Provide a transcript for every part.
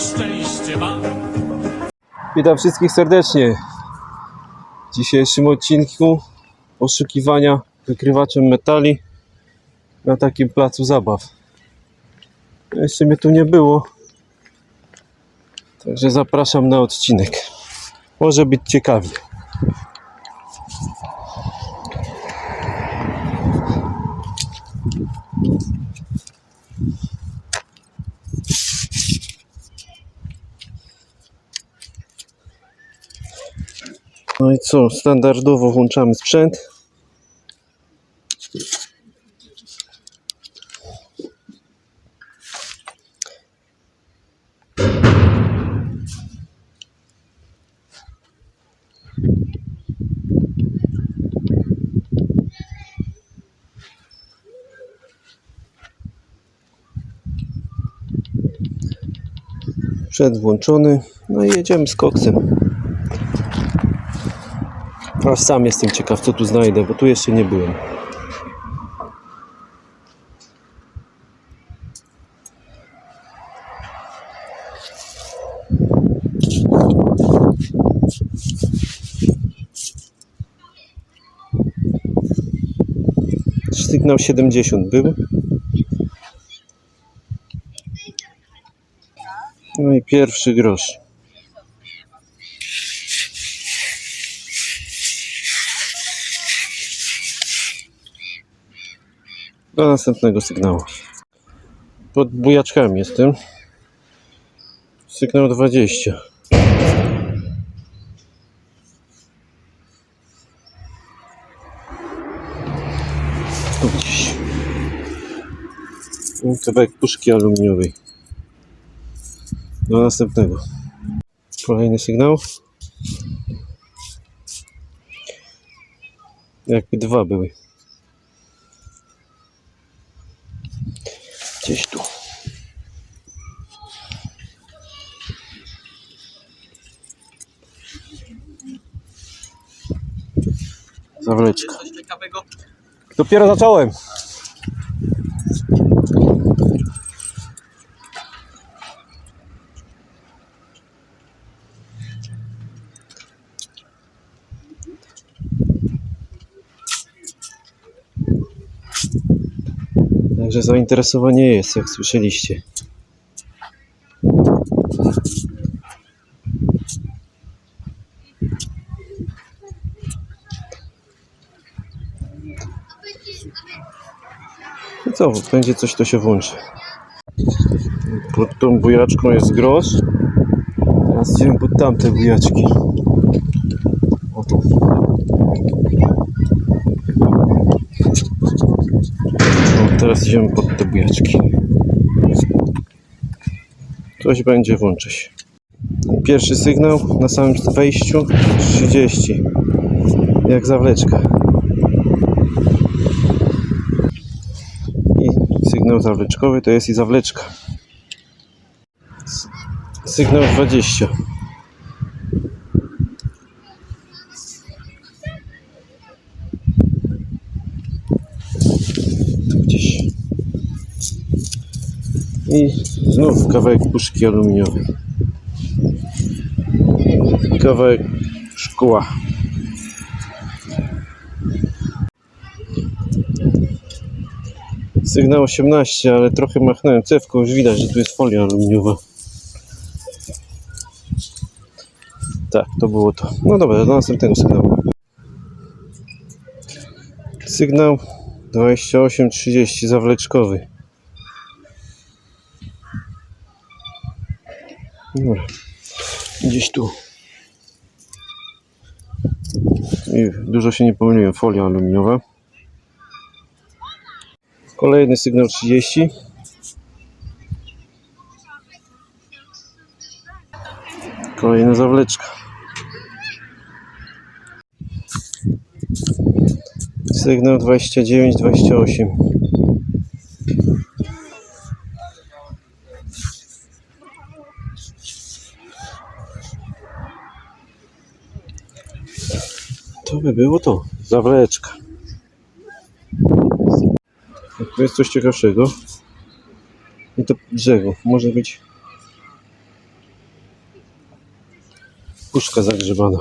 szczęście mam. Witam wszystkich serdecznie. W dzisiejszym odcinku poszukiwania wykrywaczem metali na takim placu zabaw. Jeszcze mnie tu nie było, także zapraszam na odcinek. Może być ciekawie. No i co, standardowo włączamy sprzęt. Sprzęt włączony. No i jedziemy z koksem. Aż sam jestem ciekaw, co tu znajdę, bo tu jeszcze nie byłem. Sygnał 70 był. No i pierwszy grosz. Do następnego sygnału. Pod bujaczkami jestem. Sygnał 20. Tu gdzieś. Kawałek puszki aluminiowej. Do następnego. Kolejny sygnał. Jakby dwa były. Gdzieś tu. Zawleczka. Dopiero zacząłem. Także zainteresowanie jest, jak słyszeliście. I co, będzie coś, to się włączy. Pod tą bujaczką jest grosz. Teraz idziemy pod tamte bujaczki. O tu. O, teraz idziemy pod te bujaczki. Coś będzie, włączy się. Pierwszy sygnał na samym wejściu 30. Jak zawleczka. I sygnał zawleczkowy to jest i zawleczka. Sygnał 20. I znów kawałek puszki aluminiowej. Kawałek szkła. Sygnał 18, ale trochę machnąłem cewką, już widać, że tu jest folia aluminiowa. Tak, to było to. No dobra, do następnego sygnału. Sygnał 2830 zawleczkowy. Dobra. Gdzieś tu. I dużo się nie pomyliłem, folia aluminiowa. Kolejny sygnał 30. Kolejna zawleczka. Sygnał 29, by było to. Zawleczka. Tu jest coś ciekawszego. I to brzegu. Może być puszka zagrzebana.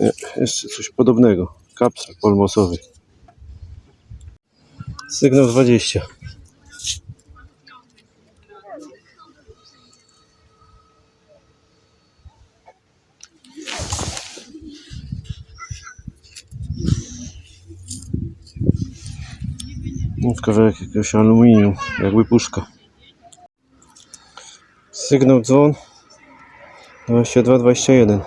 E, jeszcze coś podobnego. Kapsel polmosowy. Sygnał 20. Kawałek jakiegoś aluminium, jakby puszka. Sygnał dzwon 22-21.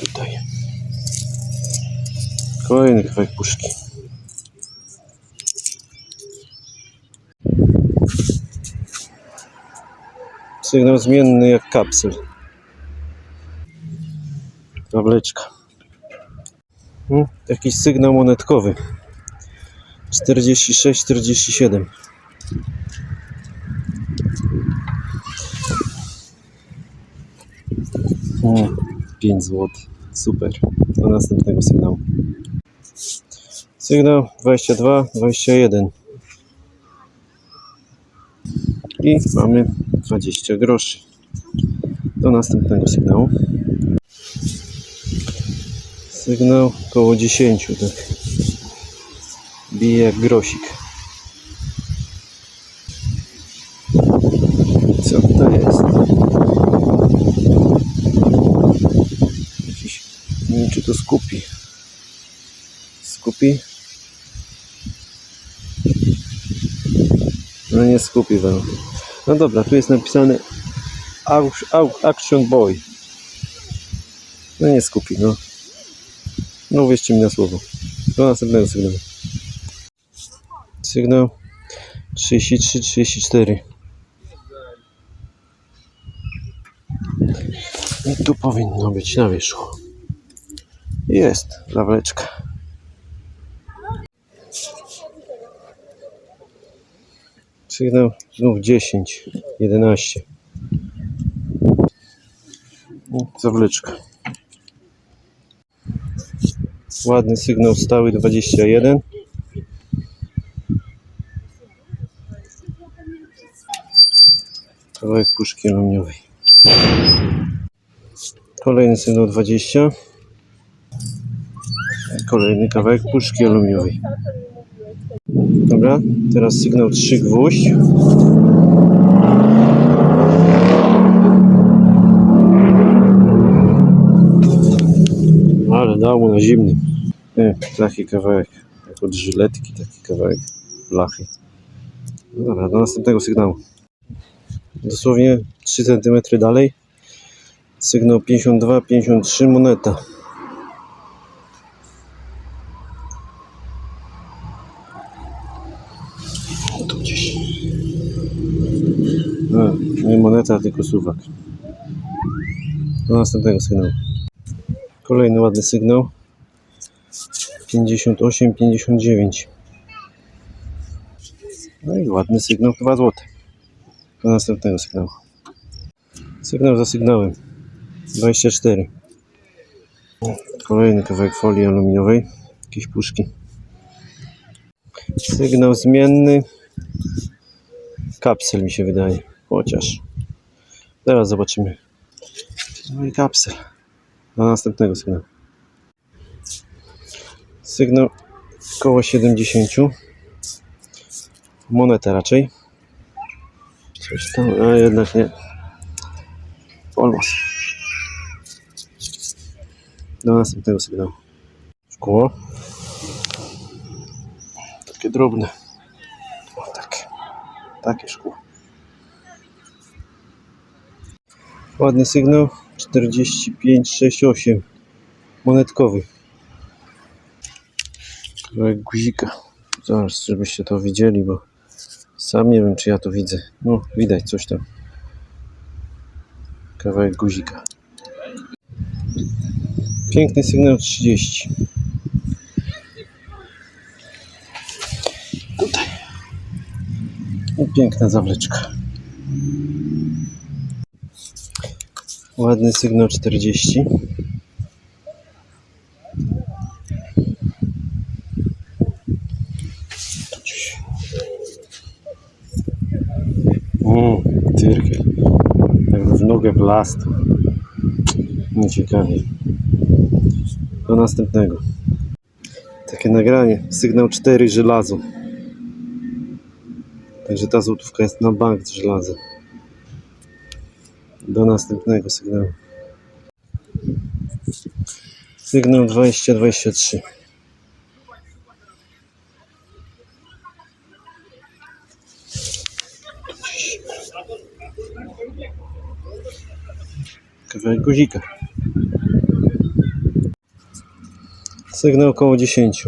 Tutaj. Kolejny kawałek puszki. Sygnał zmienny jak kapsel. Tableczka. Hmm, jakiś sygnał monetkowy. 46-47. Hmm, 5 zł. Super. Do następnego sygnału. Sygnał 22-21. I mamy 20 groszy. Do następnego sygnału. Sygnał koło 10, tak. Bije jak grosik. Co to jest? Jakiś, nie wiem czy to skupi. Skupi? No nie skupi wam. No dobra, tu jest napisane Action Boy. No nie skupi, no. No uwierzcie mi na słowo. Do następnego sygnału. Sygnał 33-34. I tu powinno być na wierzchu. Jest zawleczka. Sygnał znów 10, 11. O, Zawleczka. Ładny sygnał stały 21. Kawałek puszki aluminiowej. Kolejny sygnał 20. Kolejny kawałek puszki aluminiowej. Dobra, teraz sygnał 3 gwóźdź. Ale dał mu na zimnym. Nie, taki kawałek, jak od żyletki, taki kawałek blachy. No Dobra, do następnego sygnału. Dosłownie 3 cm dalej. Sygnał 52-53 moneta. No, nie moneta, tylko suwak. Do następnego sygnału. Kolejny ładny sygnał. 58-59. No i ładny sygnał 2 zł. Do następnego sygnału. Sygnał za sygnałem. 24. Kolejny kawałek folii aluminiowej. Jakieś puszki. Sygnał zmienny. Kapsel mi się wydaje. Chociaż. Zaraz zobaczymy. No i kapsel. Do następnego sygnału. Sygnał koło 70. Moneta raczej. Coś tam, a jednak nie. Olmos. Do następnego sygnału. Szkło. Takie drobne. O, takie. Takie szkło. Ładny sygnał. 4568. Monetkowy. Kawałek guzika. Zaraz, żebyście to widzieli, bo sam nie wiem, czy ja to widzę. No, widać coś tam. Kawałek guzika. Piękny sygnał 30. Tutaj. I piękna zawleczka. Ładny sygnał 40. O, tyrkel. Tak w nogę wlazł. Nieciekawie. Do następnego. Takie nagranie. Sygnał 4 żelazo. Także ta złotówka jest na bank z żelazem. Do następnego sygnału. Sygnał 2023. Kawałek guzika. Sygnał około 10.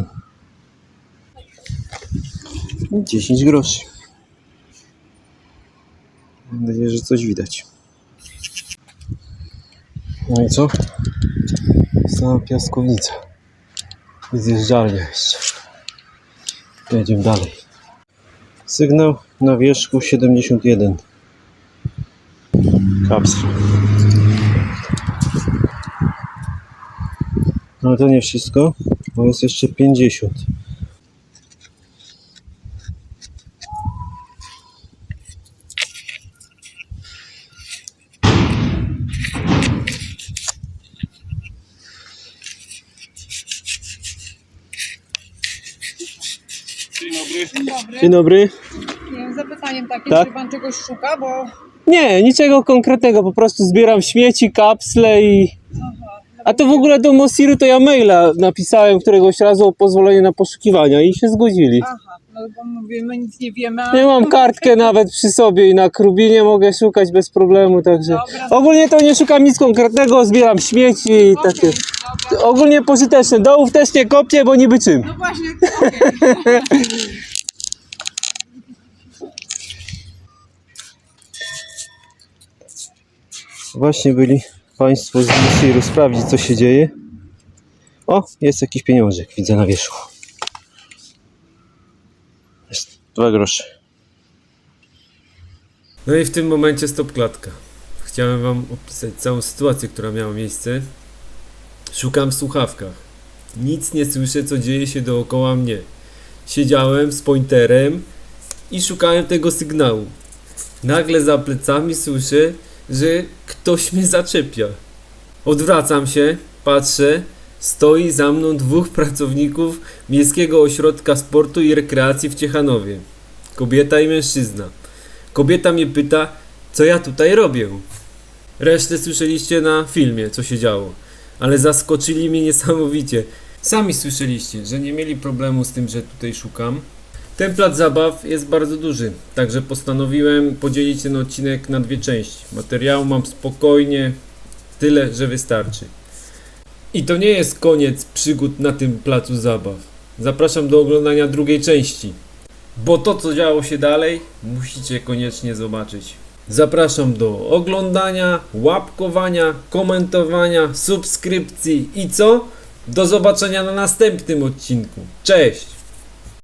10 groszy. Mam nadzieję, że coś widać. No i co? Sama piaskownica. I zjeżdżalnia jeszcze. Jedziemy dalej. Sygnał na wierzchu 71. Kapsel. Ale to nie wszystko, bo jest jeszcze 50. Dzień dobry. Nie wiem, zapytaniem takim, Tak? czy pan czegoś szuka, bo Nie, niczego konkretnego, po prostu zbieram śmieci, kapsle i... A to w ogóle do Mosiru to ja maila napisałem któregoś razu o pozwolenie na poszukiwania i się zgodzili. aha, no bo mówię, my nic nie wiemy. a- Ja mam kartkę nawet przy sobie i na Krubinie mogę szukać bez problemu, także... Dobra. Ogólnie to nie szukam nic konkretnego, zbieram śmieci i Okej, takie... dobra. Ogólnie pożyteczne, dołów też nie kopię, bo niby czym. No właśnie, okej. Właśnie byli Państwo z Musiru sprawdzić co się dzieje. O, jest jakiś pieniążek, widzę na wierzchu. Jest dwa grosze. No i w tym momencie stop klatka. Chciałem wam opisać całą sytuację, która miała miejsce. Szukam w słuchawkach. Nic nie słyszę, co dzieje się dookoła mnie. Siedziałem z pointerem i szukałem tego sygnału. Nagle za plecami słyszę, że ktoś mnie zaczepia. Odwracam się, patrzę, stoi za mną dwóch pracowników Miejskiego Ośrodka Sportu i Rekreacji w Ciechanowie. Kobieta i mężczyzna. Kobieta mnie pyta, co ja tutaj robię. Resztę słyszeliście na filmie, co się działo, ale zaskoczyli mnie niesamowicie. Sami słyszeliście, że nie mieli problemu z tym, że tutaj szukam. Ten plac zabaw jest bardzo duży, także postanowiłem podzielić ten odcinek na dwie części. Materiału mam spokojnie tyle, że wystarczy. I to nie jest koniec przygód na tym placu zabaw. Zapraszam do oglądania drugiej części. Bo to, co działo się dalej, musicie koniecznie zobaczyć. Zapraszam do oglądania, łapkowania, komentowania, subskrypcji i co? Do zobaczenia na następnym odcinku. Cześć!